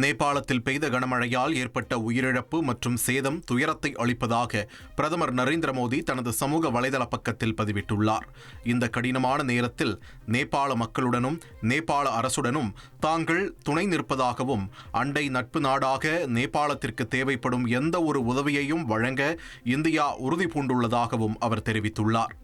நேபாளத்தில் பெய்த கனமழையால் ஏற்பட்ட உயிரிழப்பு மற்றும் சேதம் துயரத்தை அளிப்பதாக பிரதமர் நரேந்திர மோடி தனது சமூக வலைதள பக்கத்தில் பதிவிட்டுள்ளார். இந்த கடினமான நேரத்தில் நேபாள மக்களுடனும் நேபாள அரசுடனும் தாங்கள் துணை நிற்பதாகவும் அண்டை நட்பு நாடாக நேபாளத்திற்கு தேவைப்படும் எந்த ஒரு உதவியையும் வழங்க இந்தியா உறுதி பூண்டுள்ளதாகவும் அவர் தெரிவித்துள்ளார்.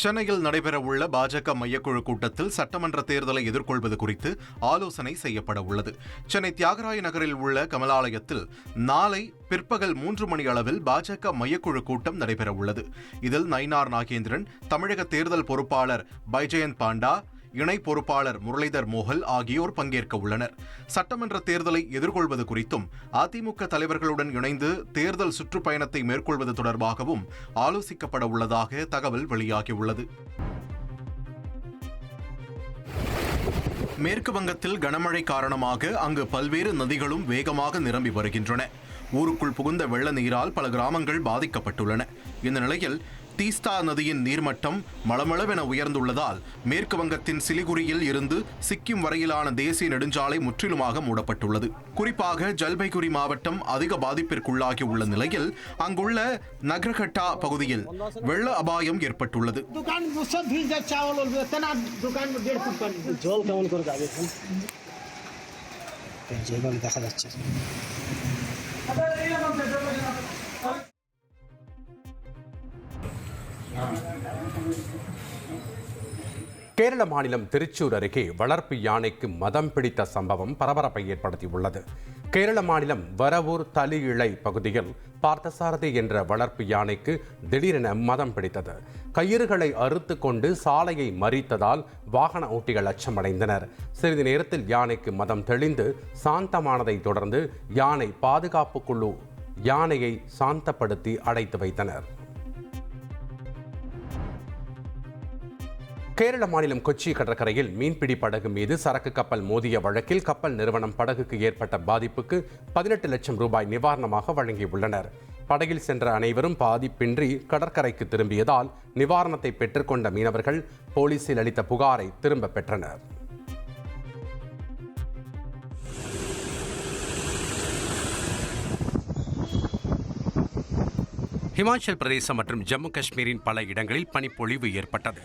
சென்னையில் நடைபெறவுள்ள பாஜக மையக்குழு கூட்டத்தில் சட்டமன்ற தேர்தலை எதிர்கொள்வது குறித்து ஆலோசனை செய்யப்பட உள்ளது. சென்னை தியாகராய நகரில் உள்ள கமலாலயத்தில் நாளை பிற்பகல் மூன்று மணி அளவில் பாஜக மையக்குழு கூட்டம் நடைபெறவுள்ளது. இதில் நயினார் நாகேந்திரன் தமிழக தேர்தல் பொறுப்பாளர் பைஜெயந்த் பாண்டா இணை பொறுப்பாளர் முரளிதர் மோகல் ஆகியோர் பங்கேற்க உள்ளனர். சட்டமன்ற தேர்தலை எதிர்கொள்வது குறித்தும் அதிமுக தலைவர்களுடன் இணைந்து தேர்தல் சுற்றுப்பயணத்தை மேற்கொள்வது தொடர்பாகவும் ஆலோசிக்கப்பட உள்ளதாக தகவல் வெளியாகியுள்ளது. மேற்கு வங்கத்தில் கனமழை காரணமாக அங்கு பல்வேறு நதிகளும் வேகமாக நிரம்பி வருகின்றன. ஊருக்குள் புகுந்த வெள்ள நீரால் பல கிராமங்கள் பாதிக்கப்பட்டுள்ளன. இந்த நிலையில் தீஸ்தா நதியின் நீர்மட்டம் மளமளவென உயர்ந்துள்ளதால் மேற்கு வங்கத்தின் சிலிகுரியில் இருந்து சிக்கிம் வரையிலான தேசிய நெடுஞ்சாலை முற்றிலுமாக மூடப்பட்டுள்ளது குறிப்பாக ஜல்பைகுரி மாவட்டம் அதிக பாதிப்பிற்குள்ளாகி உள்ள நிலையில் அங்குள்ள நக்ரகட்டா பகுதியில் வெள்ள அபாயம் ஏற்பட்டுள்ளது দোকান সব கேரள மாநிலம் திருச்சூர் அருகே வளர்ப்பு யானைக்கு மதம் பிடித்த சம்பவம் பரபரப்பை ஏற்படுத்தியுள்ளது. கேரள மாநிலம் வரவூர் தலியிழை பகுதியில் பார்த்தசாரதி என்ற வளர்ப்பு யானைக்கு திடீரென மதம் பிடித்தது. கயிறுகளை அறுத்து கொண்டு சாலையை மறித்ததால் வாகன ஓட்டிகள் அச்சமடைந்தனர். சிறிது நேரத்தில் யானைக்கு மதம் தெளிந்து சாந்தமானதை தொடர்ந்து யானை பாதுகாப்பு குழு யானையை சாந்தப்படுத்தி அடைத்து வைத்தனர். கேரள மாநிலம் கொச்சி கடற்கரையில் மீன்பிடி படகு மீது சரக்கு கப்பல் மோதிய வழக்கில் கப்பல் நிறுவனம் படகுக்கு ஏற்பட்ட பாதிப்புக்கு பதினெட்டு லட்சம் ரூபாய் நிவாரணமாக வழங்கியுள்ளனர். படகில் சென்ற அனைவரும் பாதிப்பின்றி கடற்கரைக்கு திரும்பியதால் நிவாரணத்தை பெற்றுக்கொண்ட மீனவர்கள் போலீசில் அளித்த புகாரை திரும்ப பெற்றனர். ஹிமாச்சல் பிரதேசம் மற்றும் ஜம்மு காஷ்மீரின் பல இடங்களில் பனிப்பொழிவு ஏற்பட்டது.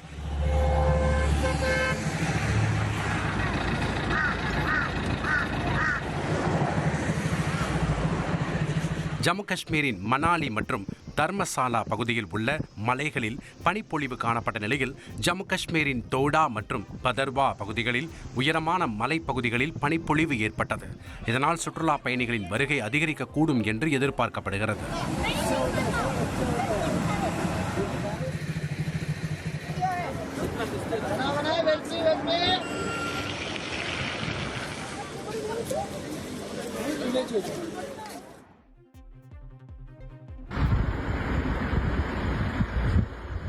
ஜம்மு காஷ்மீரின் மனாலி மற்றும் தர்மசாலா பகுதியில் உள்ள மலைகளில் பனிப்பொழிவு காணப்பட்ட நிலையில் ஜம்மு காஷ்மீரின் தோடா மற்றும் பதர்வா பகுதிகளில் உயரமான மலைப்பகுதிகளில் பனிப்பொழிவு ஏற்பட்டது. இதனால் சுற்றுலா பயணிகளின் வருகை அதிகரிக்கக்கூடும் என்று எதிர்பார்க்கப்படுகிறது.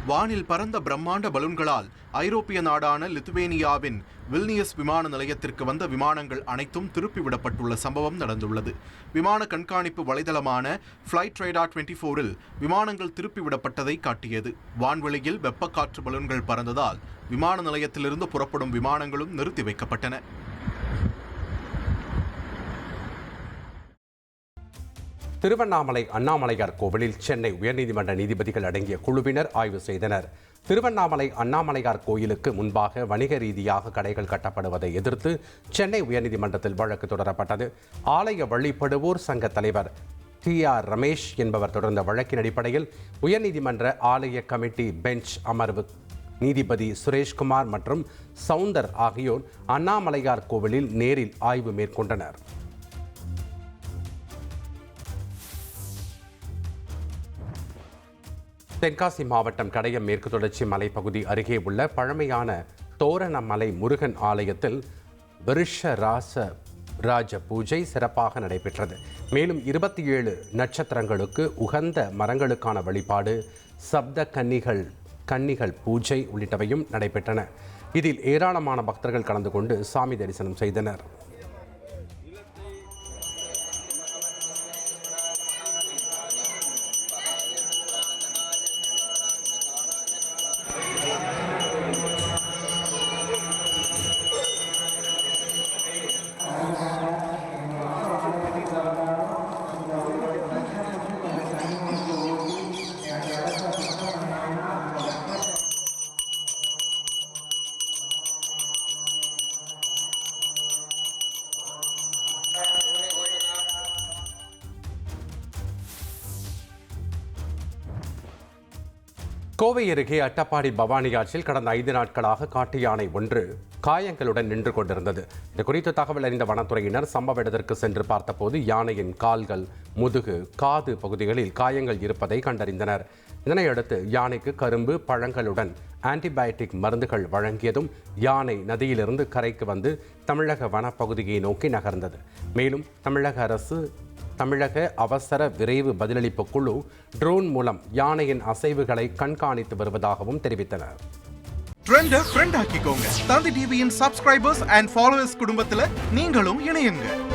வானில் பறந்த பிரம்மாண்ட பலூன்களால் ஐரோப்பிய நாடான லித்துவேனியாவின் வில்னியஸ் விமான நிலையத்திற்கு வந்த விமானங்கள் அனைத்தும் திருப்பிவிடப்பட்டுள்ள சம்பவம் நடந்துள்ளது. விமான கண்காணிப்பு வலைதளமான ஃப்ளைட் ரேடா டுவெண்ட்டி ஃபோரில் விமானங்கள் திருப்பிவிடப்பட்டதை காட்டியது. வான்வெளியில் வெப்பக்காற்று பலூன்கள் பறந்ததால் விமான நிலையத்திலிருந்து புறப்படும் விமானங்களும் நிறுத்தி வைக்கப்பட்டன. திருவண்ணாமலை அண்ணாமலையார் கோவிலில் சென்னை உயர்நீதிமன்ற நீதிபதிகள் அடங்கிய குழுவினர் ஆய்வு செய்தனர். திருவண்ணாமலை அண்ணாமலையார் கோயிலுக்கு முன்பாக வணிக ரீதியாக கடைகள் கட்டப்படுவதை எதிர்த்து சென்னை உயர்நீதிமன்றத்தில் வழக்கு தொடரப்பட்டது. ஆலய வழிபடுவோர் சங்க தலைவர் டி ஆர் ரமேஷ் என்பவர் தொடர்ந்த வழக்கின் அடிப்படையில் உயர்நீதிமன்ற ஆலய கமிட்டி பெஞ்ச் அமர்வு நீதிபதி சுரேஷ்குமார் மற்றும் சவுந்தர் ஆகியோர் அண்ணாமலையார் கோவிலில் நேரில் ஆய்வு மேற்கொண்டனர். தென்காசி மாவட்டம் கடையம் மேற்கு தொடர்ச்சி மலைப்பகுதி அருகே உள்ள பழமையான தோரணமலை முருகன் ஆலயத்தில் விருஷ ராச ராஜ பூஜை சிறப்பாக நடைபெற்றது. மேலும் இருபத்தி ஏழு நட்சத்திரங்களுக்கு உகந்த மரங்களுக்கான வழிபாடு சப்த கன்னிகள் கன்னிகள் பூஜை உள்ளிட்டவையும் நடைபெற்றன. இதில் ஏராளமான பக்தர்கள் கலந்து கொண்டு சாமி தரிசனம் செய்தனர். கோவை அருகே அட்டப்பாடி பவானி ஆற்றில் கடந்த ஐந்து நாட்களாக காட்டு யானை ஒன்று காயங்களுடன் நின்று கொண்டிருந்தது. இது குறித்து தகவல் அறிந்த வனத்துறையினர் சம்பவ இடத்திற்கு சென்று பார்த்தபோது யானையின் கால்கள் முதுகு காது பகுதிகளில் காயங்கள் இருப்பதை கண்டறிந்தனர். இதனையடுத்து யானைக்கு கரும்பு பழங்களுடன் ஆன்டிபயோட்டிக் மருந்துகள் வழங்கியதும் யானை நதியிலிருந்து கரைக்கு வந்து தமிழக வனப்பகுதியை நோக்கி நகர்ந்தது. மேலும் தமிழக அரசு தமிழக அவசர விரைவு பதிலளிப்பு குழு ட்ரோன் மூலம் யானையின் அசைவுகளை கண்காணித்து வருவதாகவும் தெரிவித்தனர். ட்ரெண்டை ஃப்ரெண்ட் ஆக்கிக்கோங்க. தந்தி டிவியின் சப்ஸ்கிரைபர்ஸ் அண்ட் ஃபாலோவர்ஸ் குடும்பத்தில் நீங்களும் இணையுங்க.